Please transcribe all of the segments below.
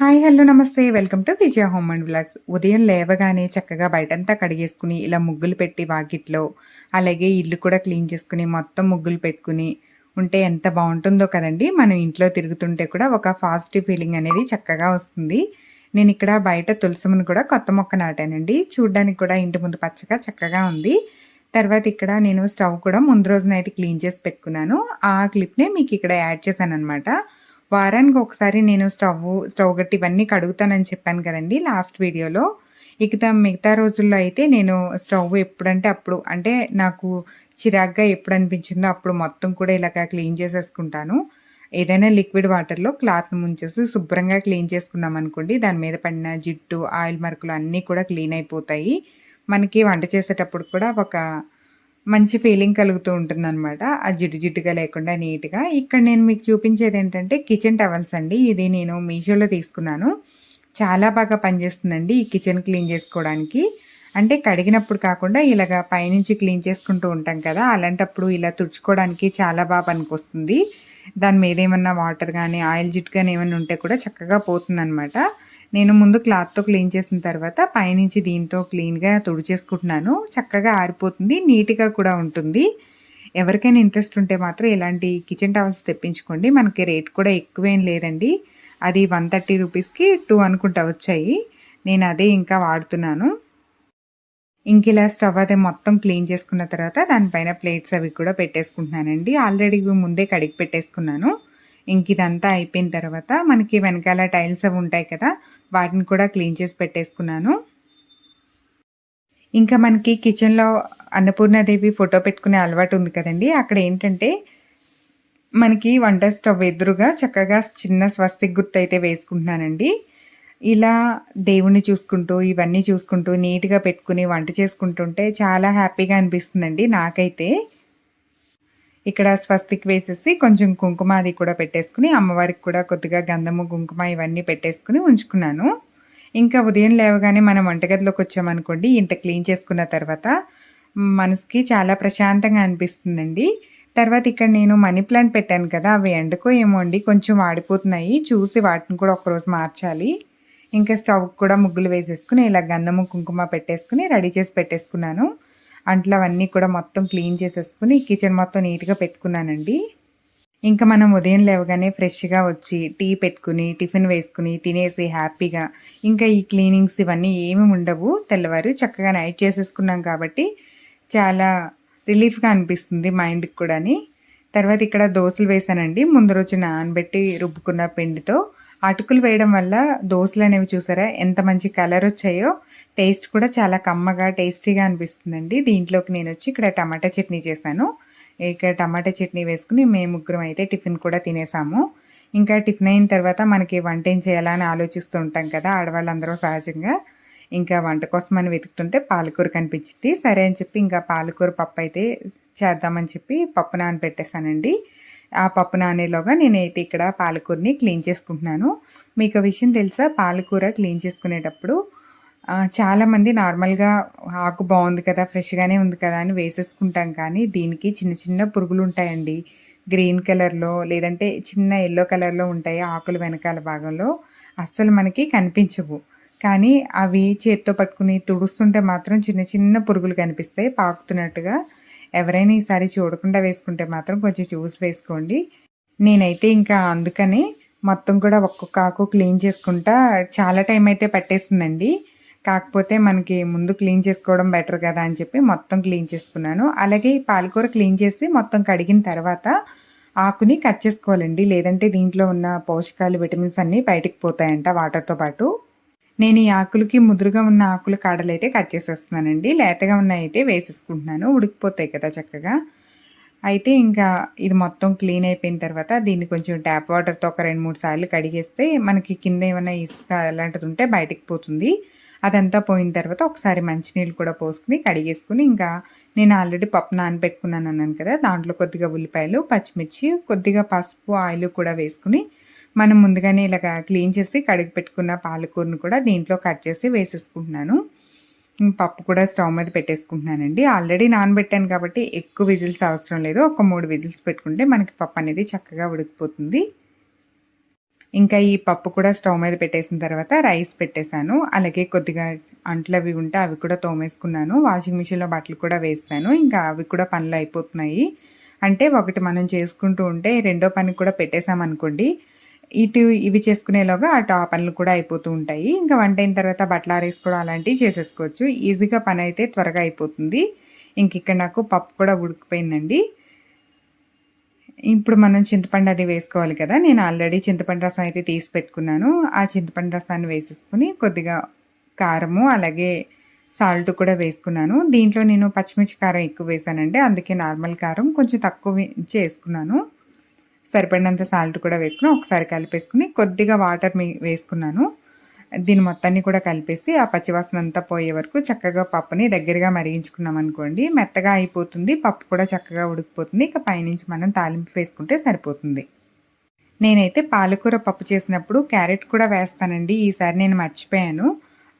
Hi hello నమస్తే. Welcome to Vijaya home and blogs ఉదయం లేవగానే చక్కగా బయటంతా కడిగేసుకుని ఇలా ముగ్గులు పెట్టి వాకిట్లో అలాగే ఇల్లు కూడా క్లీన్ చేసుకుని మొత్తం ముగ్గులు పెట్టుకుని ఉంటే ఎంత బాగుంటుందో కదండి. మనం ఇంట్లో తిరుగుతుంటే కూడా ఒక పాజిటివ్ ఫీలింగ్ అనేది చక్కగా వస్తుంది. నేను ఇక్కడ బయట తులసమును కూడా కొత్త మొక్క నాటానండి. చూడ్డానికి కూడా ఇంటి ముందు పచ్చగా చక్కగా ఉంది. తర్వాత ఇక్కడ నేను స్టవ్ కూడా ముందు రోజు నైట్ క్లీన్ చేసి పెట్టుకున్నాను. ఆ క్లిప్నే మీకు ఇక్కడ యాడ్ చేశాను అనమాట వారానికి ఒకసారి నేను స్టవ్ స్టవ్ గట్టి ఇవన్నీ కడుగుతానని చెప్పాను కదండి లాస్ట్ వీడియోలో. ఇక మిగతా రోజుల్లో అయితే నేను స్టవ్ ఎప్పుడంటే అప్పుడు అంటే నాకు చిరాగ్గా ఎప్పుడు అనిపించిందో అప్పుడు మొత్తం కూడా ఇలాగ క్లీన్ చేసేసుకుంటాను. ఏదైనా లిక్విడ్ వాటర్లో క్లాత్ ముంచేసి శుభ్రంగా క్లీన్ చేసుకున్నాం అనుకోండి దాని మీద పడిన జిడ్డు ఆయిల్ మరకలు అన్నీ కూడా క్లీన్ అయిపోతాయి. మనకి వంట చేసేటప్పుడు కూడా ఒక మంచి ఫీలింగ్ కలుగుతూ ఉంటుంది అనమాట ఆ జిడ్డు జిడ్డుగా లేకుండా నీట్గా. ఇక్కడ నేను మీకు చూపించేది ఏంటంటే కిచెన్ టవల్స్ అండి. ఇది నేను మీషోలో తీసుకున్నాను. చాలా బాగా పనిచేస్తుందండి ఈ కిచెన్ క్లీన్ చేసుకోవడానికి. అంటే కడిగినప్పుడు కాకుండా ఇలాగ పైనుంచి క్లీన్ చేసుకుంటూ ఉంటాం కదా అలాంటప్పుడు ఇలా తుడుచుకోవడానికి చాలా బాగా పనికొస్తుంది. దాని మీద ఏమన్నా వాటర్ కానీ ఆయిల్ జిట్ కానీ ఏమైనా ఉంటే కూడా చక్కగా పోతుందన్నమాట. నేను ముందు క్లాత్తో క్లీన్ చేసిన తర్వాత పైనుంచి దీంతో క్లీన్గా తుడిచేసుకుంటున్నాను. చక్కగా ఆరిపోతుంది నీట్గా కూడా ఉంటుంది. ఎవరికైనా ఇంట్రెస్ట్ ఉంటే మాత్రం ఇలాంటి కిచెన్ టవల్స్ తెప్పించుకోండి. మనకి రేట్ కూడా ఎక్కువేం లేదండి. అది వన్ థర్టీ రూపీస్కి టూ అనుకుంటా వచ్చాయి. నేను అదే ఇంకా వాడుతున్నాను. ఇంక ఇలా స్టవ్ అదే మొత్తం క్లీన్ చేసుకున్న తర్వాత దానిపైన ప్లేట్స్ అవి కూడా పెట్టేసుకుంటున్నానండి. ఆల్రెడీ ముందే కడిగి పెట్టేసుకున్నాను. ఇంక ఇదంతా అయిపోయిన తర్వాత మనకి వెనకాల టైల్స్ అవి ఉంటాయి కదా వాటిని కూడా క్లీన్ చేసి పెట్టేసుకున్నాను. ఇంకా మనకి కిచెన్లో అన్నపూర్ణాదేవి ఫోటో పెట్టుకునే అలవాటు ఉంది కదండి అక్కడ ఏంటంటే మనకి వంట స్టవ్ ఎదురుగా చక్కగా చిన్న స్వస్తిక్ గుర్తు అయితే వేసుకుంటున్నానండి. ఇలా దేవుణ్ణి చూసుకుంటూ ఇవన్నీ చూసుకుంటూ నీట్గా పెట్టుకుని వంట చేసుకుంటుంటే చాలా హ్యాపీగా అనిపిస్తుందండి నాకైతే. ఇక్కడ స్వస్తిక్ వేసేసి కొంచెం కుంకుమ అది కూడా పెట్టేసుకుని అమ్మవారికి కూడా కొద్దిగా గంధము కుంకుమ ఇవన్నీ పెట్టేసుకుని ఉంచుకున్నాను. ఇంకా ఉదయం లేవగానే మనం వంటగదిలోకి వచ్చామనుకోండి ఇంత క్లీన్ చేసుకున్న తర్వాత మనసుకి చాలా ప్రశాంతంగా అనిపిస్తుందండి. తర్వాత ఇక్కడ నేను మనీ ప్లాంట్ పెట్టాను కదా అవి ఎండకో ఏమో అండి కొంచెం వాడిపోతున్నాయి చూసి వాటిని కూడా ఒకరోజు మార్చాలి. ఇంకా స్టవ్ కూడా ముగ్గులు వేసేసుకుని ఇలా గంధము కుంకుమ పెట్టేసుకుని రెడీ చేసి పెట్టేసుకున్నాను. అంట్లు అవన్నీ కూడా మొత్తం క్లీన్ చేసేసుకుని కిచెన్ మొత్తం నీట్గా పెట్టుకున్నానండి. ఇంకా మనం ఉదయం లేవగానే ఫ్రెష్గా వచ్చి టీ పెట్టుకుని టిఫిన్ వేసుకుని తినేసి హ్యాపీగా ఇంకా ఈ క్లీనింగ్స్ ఇవన్నీ ఏమి ఉండవు. తెల్లవారు చక్కగా నైట్ చేసేసుకున్నాం కాబట్టి చాలా రిలీఫ్గా అనిపిస్తుంది మైండ్కి కూడాని. తర్వాత ఇక్కడ దోశలు వేసానండి. ముందు రోజు నానబెట్టి రుబ్బుకున్న పిండితో. అటుకులు వేయడం వల్ల దోశలు అనేవి చూసారా ఎంత మంచి కలర్ వచ్చాయో టేస్ట్ కూడా చాలా కమ్మగా టేస్టీగా అనిపిస్తుందండి. దీంట్లోకి నేను వచ్చి ఇక్కడ టమాటా చట్నీ చేశాను. ఇక్కడ టమాటా చట్నీ వేసుకుని మేము ముగ్గురం అయితే టిఫిన్ కూడా తినేసాము. ఇంకా టిఫిన్ అయిన తర్వాత మనకి వంట ఏం చేయాలని ఆలోచిస్తూ ఉంటాం కదా ఆడవాళ్ళందరూ సహజంగా. ఇంకా వంట కోసం అని వెతుకుతుంటే పాలకూర కనిపించింది. సరే అని చెప్పి ఇంకా పాలకూర పప్పు అయితే చేద్దామని చెప్పి పప్పు నానబెట్టేశానండి. ఆ పప్పు నానేలోగా నేనైతే ఇక్కడ పాలకూరని క్లీన్ చేసుకుంటున్నాను. మీకు విషయం తెలుసా? పాలకూర క్లీన్ చేసుకునేటప్పుడు చాలామంది నార్మల్గా ఆకు బాగుంది కదా ఫ్రెష్గానే ఉంది కదా అని వేసేసుకుంటాం కానీ దీనికి చిన్న చిన్న పురుగులు ఉంటాయండి. గ్రీన్ కలర్లో లేదంటే చిన్న ఎల్లో కలర్లో ఉంటాయి ఆకులు వెనకాల భాగంలో. అస్సలు మనకి కనిపించవు. కానీ అవి చేత్తో పట్టుకుని తుడుస్తుంటే మాత్రం చిన్న చిన్న పురుగులు కనిపిస్తాయి పాకుతున్నట్టుగా. ఎవరైనా ఈసారి చూడకుండా వేసుకుంటే మాత్రం కొంచెం చూసి వేసుకోండి. నేనైతే ఇంకా అందుకని మొత్తం కూడా ఒక్కొక్క ఆకు క్లీన్ చేసుకుంటా చాలా టైం అయితే పట్టేసిందండి. కాకపోతే మనకి ముందు క్లీన్ చేసుకోవడం బెటర్ కదా అని చెప్పి మొత్తం క్లీన్ చేసుకున్నాను. అలాగే పాలకూర క్లీన్ చేసి మొత్తం కడిగిన తర్వాత ఆకుని కట్ చేసుకోవాలండి. లేదంటే దీంట్లో ఉన్న పోషకాలు విటమిన్స్ అన్నీ బయటకు పోతాయంట వాటర్తో పాటు. నేను ఈ ఆకులకి ముదురుగా ఉన్న ఆకుల కాడలు అయితే కట్ చేసేస్తున్నానండి. లేతగా ఉన్న అయితే వేసేసుకుంటున్నాను. ఉడికిపోతాయి కదా చక్కగా. అయితే ఇంకా ఇది మొత్తం క్లీన్ అయిపోయిన తర్వాత దీన్ని కొంచెం ట్యాప్ వాటర్తో ఒక రెండు మూడు సార్లు కడిగేస్తే మనకి కింద ఏమైనా ఇసుక అలాంటిది ఉంటే బయటికి పోతుంది. అదంతా పోయిన తర్వాత ఒకసారి మంచినీళ్ళు కూడా పోసుకుని కడిగేసుకుని ఇంకా నేను ఆల్రెడీ పప్పు నానబెట్టుకున్నాను అన్నాను కదా. దాంట్లో కొద్దిగా ఉల్లిపాయలు పచ్చిమిర్చి కొద్దిగా పసుపు ఆయిల్ కూడా వేసుకుని మనం ముందుగానే ఇలాగ క్లీన్ చేసి కడిగి పెట్టుకున్న పాలకూరను కూడా దీంట్లో కట్ చేసి వేసేసుకుంటున్నాను. పప్పు కూడా స్టవ్ మీద పెట్టేసుకుంటున్నానండి. ఆల్రెడీ నానబెట్టాను కాబట్టి ఎక్కువ విజిల్స్ అవసరం లేదు. ఒక మూడు విజిల్స్ పెట్టుకుంటే మనకి పప్పు అనేది చక్కగా ఉడికిపోతుంది. ఇంకా ఈ పప్పు కూడా స్టవ్ మీద పెట్టేసిన తర్వాత రైస్ పెట్టేశాను. అలాగే కొద్దిగా అంట్లు అవి ఉంటే అవి కూడా తోమేసుకున్నాను. వాషింగ్ మిషన్లో బట్టలు కూడా వేస్తాను ఇంకా అవి కూడా పనులు అయిపోతున్నాయి. అంటే ఒకటి మనం చేసుకుంటూ ఉంటే రెండో పని కూడా పెట్టేశామనుకోండి ఇటు ఇవి చేసుకునేలోగా అటు ఆ పనులు కూడా అయిపోతూ ఉంటాయి. ఇంకా వంట అయిన తర్వాత బట్టలు ఆరేసుకోవడం అలాంటివి చేసేసుకోవచ్చు. ఈజీగా పని అయితే త్వరగా అయిపోతుంది. ఇంక ఇక్కడ నాకు పప్పు కూడా ఉడికిపోయిందండి. ఇప్పుడు మనం చింతపండు అది వేసుకోవాలి కదా. నేను ఆల్రెడీ చింతపండు రసం అయితే తీసి పెట్టుకున్నాను. ఆ చింతపండు రసాన్ని వేసేసుకుని కొద్దిగా కారము అలాగే సాల్ట్ కూడా వేసుకున్నాను. దీంట్లో నేను పచ్చిమిర్చి కారం ఎక్కువ వేసానంటే అందుకే నార్మల్ కారం కొంచెం తక్కువ వేసుకున్నాను. సరిపడినంత సాల్ట్ కూడా వేసుకుని ఒకసారి కలిపేసుకుని కొద్దిగా వాటర్ మీ వేసుకున్నాను. దీని మొత్తాన్ని కూడా కలిపేసి ఆ పచ్చివాసన అంతా పోయే వరకు చక్కగా పప్పుని దగ్గరగా మరిగించుకున్నాం అనుకోండి. మెత్తగా అయిపోతుంది. పప్పు కూడా చక్కగా ఉడికిపోతుంది. ఇక పైనుంచి మనం తాలింపు వేసుకుంటే సరిపోతుంది. నేనైతే పాలకూర పప్పు చేసినప్పుడు క్యారెట్ కూడా వేస్తానండి. ఈసారి నేను మర్చిపోయాను.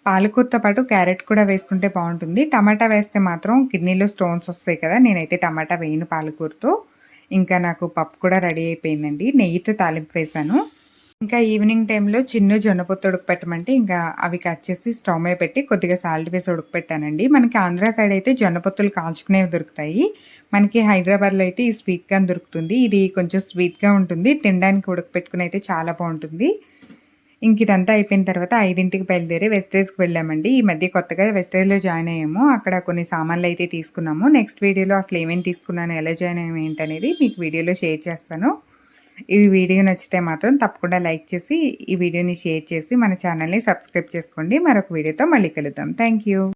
పాలకూరతో పాటు క్యారెట్ కూడా వేసుకుంటే బాగుంటుంది. టమాటా వేస్తే మాత్రం కిడ్నీలో స్టోన్స్ వస్తాయి కదా నేనైతే టమాటా వేయను పాలకూరతో. ఇంకా నాకు పప్పు కూడా రెడీ అయిపోయిందండి. నెయ్యితో తాలింపు వేశాను. ఇంకా ఈవినింగ్ టైంలో చిన్న జొన్నపొత్తు ఉడకపెట్టమంటే ఇంకా అవి కట్ చేసి స్టవ్ మీద పెట్టి కొద్దిగా సాల్ట్ వేసి ఉడకపెట్టానండి. మనకి ఆంధ్ర సైడ్ అయితే జొన్నపొత్తులు కాల్చుకునేవి దొరుకుతాయి. మనకి హైదరాబాద్లో అయితే ఈ స్వీట్గా దొరుకుతుంది. ఇది కొంచెం స్వీట్గా ఉంటుంది. తినడానికి ఉడకపెట్టుకుని అయితే చాలా బాగుంటుంది. ఇంక ఇదంతా అయిపోయిన తర్వాత ఐదింటికి బయలుదేరి వెస్టేజ్కి వెళ్ళామండి. ఈ మధ్య కొత్తగా వెస్టేజ్లో జాయిన్ అయ్యాము. అక్కడ కొన్ని సామాన్లు అయితే తీసుకున్నాము. నెక్స్ట్ వీడియోలో అసలు ఏమేమి తీసుకున్నాను ఎలా జాయిన్ అయ్యాము ఏంటనేది మీకు వీడియోలో షేర్ చేస్తాను. ఈ వీడియో నచ్చితే మాత్రం తప్పకుండా లైక్ చేసి ఈ వీడియోని షేర్ చేసి మన ఛానల్ని సబ్స్క్రైబ్ చేసుకోండి. మరొక వీడియోతో మళ్ళీ కలుద్దాం. Thank you